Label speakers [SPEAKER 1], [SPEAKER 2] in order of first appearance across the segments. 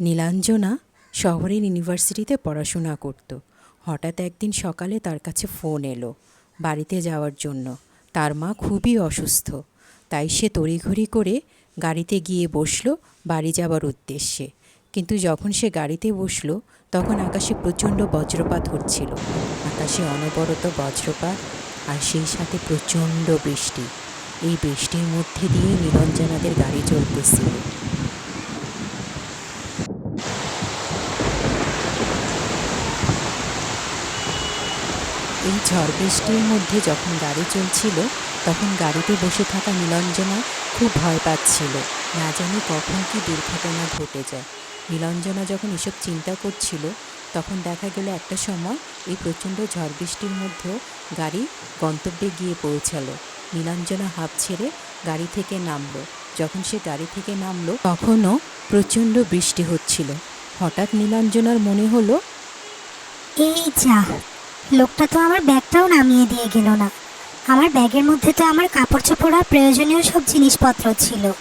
[SPEAKER 1] নীলাঞ্জনা শহরের ইউনিভার্সিটিতে পড়াশোনা করত। হঠাৎ একদিন সকালে তার কাছে ফোন এলো বাড়িতে যাওয়ার জন্য। তার মা খুবই অসুস্থ, তাই সে তড়িঘড়ি করে গাড়িতে গিয়ে বসল বাড়ি যাওয়ার উদ্দেশ্যে। কিন্তু যখন সে গাড়িতে বসল, তখন আকাশে প্রচণ্ড বজ্রপাত হচ্ছিল। আকাশে অনবরত বজ্রপাত আর সেই সাথে প্রচণ্ড বৃষ্টি। এই বৃষ্টির মধ্যে দিয়ে নিরঞ্জনাদের গাড়ি চলতেছিল। এই ঝড় বৃষ্টির মধ্যে যখন গাড়ি চলছিল, তখন গাড়িতে বসে থাকা নীলঞ্জনা খুব ভয় পাচ্ছিল। না জানি কখন কি দুর্ঘটনা ঘটে যায়। নীলঞ্জনা যখন এসব চিন্তা করছিল, তখন দেখা গেল একটা সময় এই প্রচণ্ড ঝড় বৃষ্টির মধ্যেও গাড়ি গন্তব্যে গিয়ে পৌঁছালো। নীলাঞ্জনা হাফ ছেড়ে গাড়ি থেকে নামলো। যখন সে গাড়ি থেকে নামলো, তখনও প্রচণ্ড বৃষ্টি হচ্ছিল। হঠাৎ নীলাঞ্জনার মনে হলো,
[SPEAKER 2] এই যা লোকটা তো আমার ব্যাগটাও নামিয়ে দিয়ে গেল না। আমার ব্যাগের মধ্যে তো আমার কাপড় চোপড় আর প্রয়োজনীয় সব জিনিসপত্র ছিল।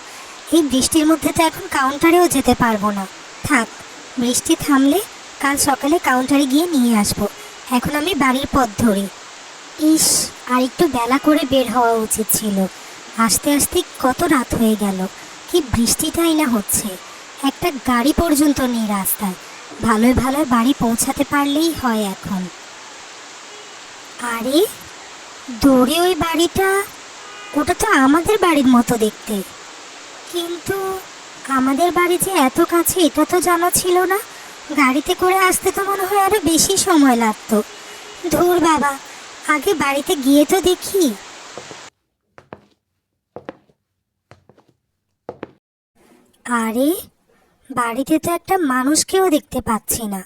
[SPEAKER 2] এই বৃষ্টির মধ্যে তো এখন কাউন্টারেও যেতে পারব না। থাক, বৃষ্টি থামলে কাল সকালে কাউন্টারে গিয়ে নিয়ে আসব। এখন আমি বাড়ির পথ ধরি। ইস, আর একটু বেলা করে বের হওয়া উচিত ছিল। আস্তে আস্তে কত রাত হয়ে গেল। কি বৃষ্টিটাই না হচ্ছে। একটা গাড়ি পর্যন্ত নেই রাস্তায়। ভালোই ভালোই বাড়ি পৌঁছাতে পারলেই হয় এখন। আরে, দৌড়ে ওই বাড়িটা, ওটা তো আমাদের বাড়ির মতো দেখতে। কিন্তু আমাদের বাড়ি যে এত কাছে, এটা তো জানা ছিল না। গাড়িতে করে আসতে তো মনে হয় আরও বেশি সময় লাগতো। ধুর বাবা, আগে বাড়িতে গিয়ে তো দেখি। আরে, বাড়িতে তো একটা মানুষকেও দেখতে পাচ্ছি না।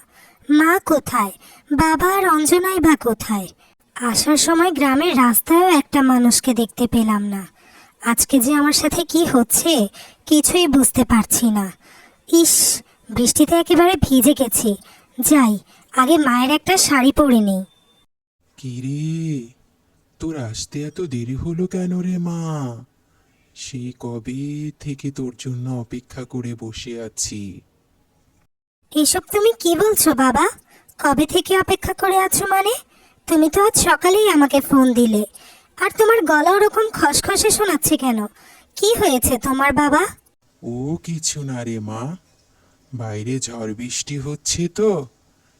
[SPEAKER 2] মা কোথায়? বাবা আর অঞ্জনাই বা কোথায়? আসার সময় গ্রামের রাস্তায়ও একটা মানুষকে দেখতে পেলাম না। আজকে যে আমার সাথে কি হচ্ছে কিছুই বুঝতে পারছি না। ইস বৃষ্টিতে একেবারে ভিজে গেছি। যাই আগে মায়ের একটা শাড়ি পরে নিই।
[SPEAKER 3] কিরে তোর আসতে এত দেরি হলো কেন রে মা? সেই কবে থেকে তোর জন্য অপেক্ষা করে বসে আছি?
[SPEAKER 2] এসব তুমি কি বলছো বাবা? কবে থেকে অপেক্ষা করে আছো মানে? তুমি তো আজ সকালেই আমাকে ফোন দিলে। আর তোমার গলা ওরকম খসখসে শোনাচ্ছে কেন? কি হয়েছে তোমার বাবা?
[SPEAKER 3] ও কিছু না রে মা। বাইরে ঝড় বৃষ্টি হচ্ছে তো।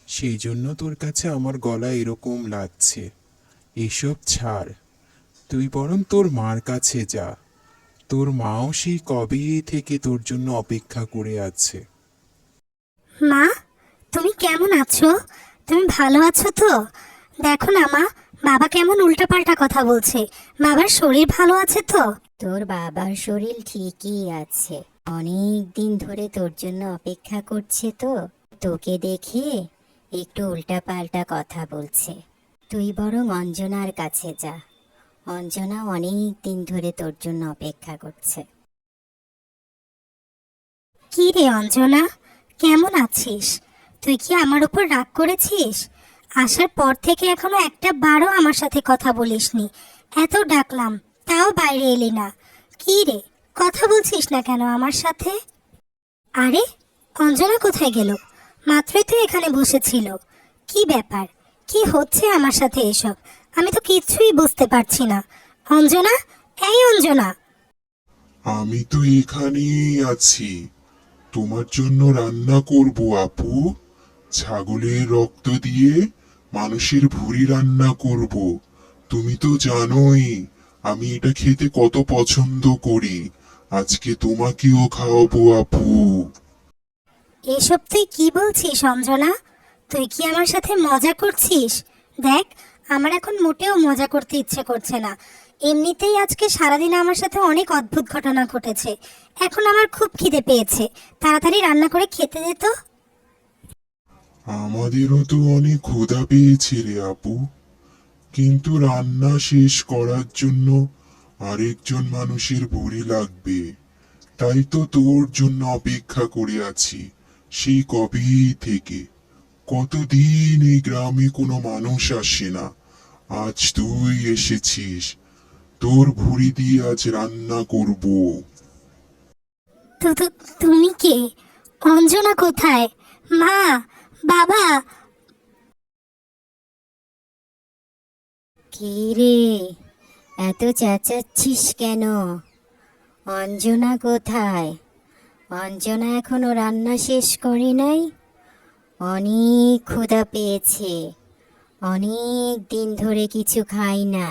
[SPEAKER 3] সেই জন্য তোর কাছে আমার গলা এরকম লাগছে। এসব ছাড়। তুই বরং তোর মার কাছে যা। তোর মাও সেই কবে থেকে তোর জন্য অপেক্ষা করে আছে।
[SPEAKER 2] মা তুমি কেমন আছো? তুমি ভালো আছো তো? দেখো না মা বাবা কেমন উল্টাপাল্টা কথা বলছে। বাবার শরীর ভালো আছে তো?
[SPEAKER 4] তোর বাবার শরীর ঠিকই আছে। অনেক দিন ধরে তোর জন্য অপেক্ষা করছে তো। তোকে দেখে একটু উল্টাপাল্টা কথা বলছে। তুই বরং অঞ্জনার কাছে যা। অঞ্জনা অনেক দিন ধরে তোর জন্য অপেক্ষা করছে।
[SPEAKER 2] কি রে অঞ্জনা কেমন আছিস? তুই কি আমার উপর রাগ করেছিস? আসার পর থেকে এখনও একটা বারও আমার সাথে কথা বলিসনি। এত ডাকলাম, তাও বাইরে এলি না। কি রে, কথা বলছিস না কেন আমার সাথে? আরে, অঞ্জনা কোথায় গেল? মাত্রই তো এখানে বসেছিল। কি ব্যাপার, কি হচ্ছে আমার সাথে এসব? আমি তো কিছুই বুঝতে পারছি না। অঞ্জনা, এই অঞ্জনা।
[SPEAKER 5] আমি তো এখানেই আছি। তোমার জন্য রান্না করব, আপু। ছাগলের রক্ত দিয়ে মানুষের ভুঁড়ি রান্না করব। তুমি তো জানোই, আমি এটা খেতে কত পছন্দ করি। আজকে তোমাকেও খাওয়াবো আপু।
[SPEAKER 2] এসব তুই কি বলছিস, অঞ্জনা? তুই কি আমার সাথে মজা করছিস? দেখ, আমার এখন মোটেও মজা করতে ইচ্ছে করছে না। এমনিতেই আজকে সারাদিন আমার সাথে অনেক অদ্ভুত ঘটনা ঘটেছে। এখন আমার খুব খিদে পেয়েছে। তাড়াতাড়ি রান্না করে খেতে দে তো।
[SPEAKER 5] আমাদেরও তো অনেক ক্ষুধা পেয়েছে রে আপু। কিন্তু রান্না শেষ করার জন্য আরেকজন মানুষের ভুঁড়ি লাগবে। তাই তো তোর জন্য অপেক্ষা করে আছি সেই কবে থেকে? কতদিন এই গ্রামে কোনো মানুষ আসে না। আজ তুই এসেছিস, তোর ভুঁড়ি দিয়ে আজ রান্না করব।
[SPEAKER 2] তুমি কে? অঞ্জনা কোথায়? মা বাবা।
[SPEAKER 4] কে রে? এত চেঁচাচ্ছিস কেন? অঞ্জনা কোথায়? অঞ্জনা এখনও রান্না শেষ করে নাই? অনেক ক্ষুধা পেয়েছে। অনেক দিন ধরে কিছু খাই না।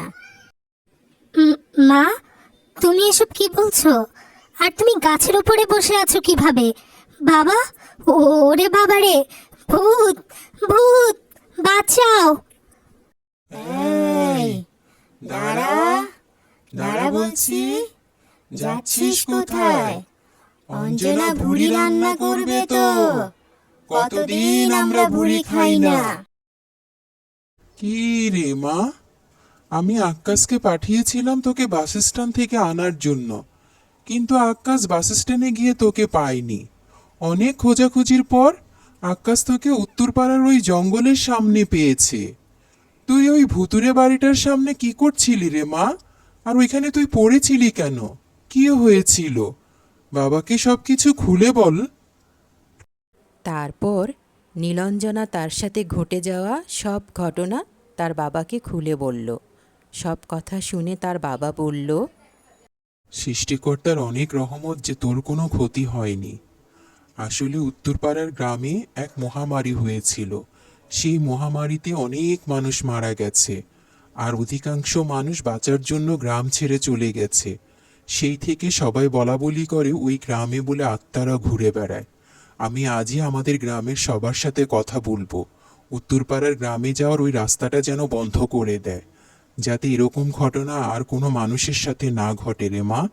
[SPEAKER 2] মা তুমি এসব কি বলছো? আর তুমি গাছের উপরে বসে আছো কীভাবে? বাবা ওরে বাবা রে ভূত ভূত বাঁচাও।
[SPEAKER 4] এই দাঁড়া দাঁড়া বলছি যাচ্ছিস কোথায়? অঞ্জনা ভুড়ি রান্না করবে তো। কতদিন আমরা ভুড়ি খাই না।
[SPEAKER 3] কি রে মা? আমি আক্কাসকে পাঠিয়েছিলাম তোকে বাস স্ট্যান্ড থেকে আনার জন্য। কিন্তু আক্কাস বাস স্ট্যান্ডে গিয়ে তোকে পাইনি অনেক খোঁজাখুঁজির পর আক্কাস তোকে উত্তরপাড়ার ওই জঙ্গলের সামনে পেয়েছে। তুই ওই ভুতুরে বাড়িটার সামনে কি করছিলি রে মা? আর ওইখানে তুই পড়েছিলি কেন? কি হয়েছিল? বাবাকে সব কিছু খুলে বল।
[SPEAKER 1] তারপর নীলঞ্জনা তার সাথে ঘটে যাওয়া সব ঘটনা তার বাবাকে খুলে বলল। সব কথা শুনে তার বাবা বলল
[SPEAKER 3] সৃষ্টিকর্তার অনেক রহমত যে তোর কোনো ক্ষতি হয়নি। আসলে উত্তরপাড়ার গ্রামে এক মহামারী হয়েছিল। সেই মহামারীতে অনেক মানুষ মারা গেছে আর অধিকাংশ মানুষ বাঁচার জন্য গ্রাম ছেড়ে চলে গেছে। সেই থেকে সবাই বলা বলি করে ওই গ্রামে বলে আত্মারা ঘুরে বেড়ায়। আমি আজই আমাদের গ্রামের সবার সাথে কথা বলব। উত্তরপাড়ার গ্রামে যাওয়ার ওই রাস্তাটা যেন বন্ধ করে দেয়। যাতে এরকম ঘটনা আর কোনো মানুষের সাথে না ঘটে রে মা।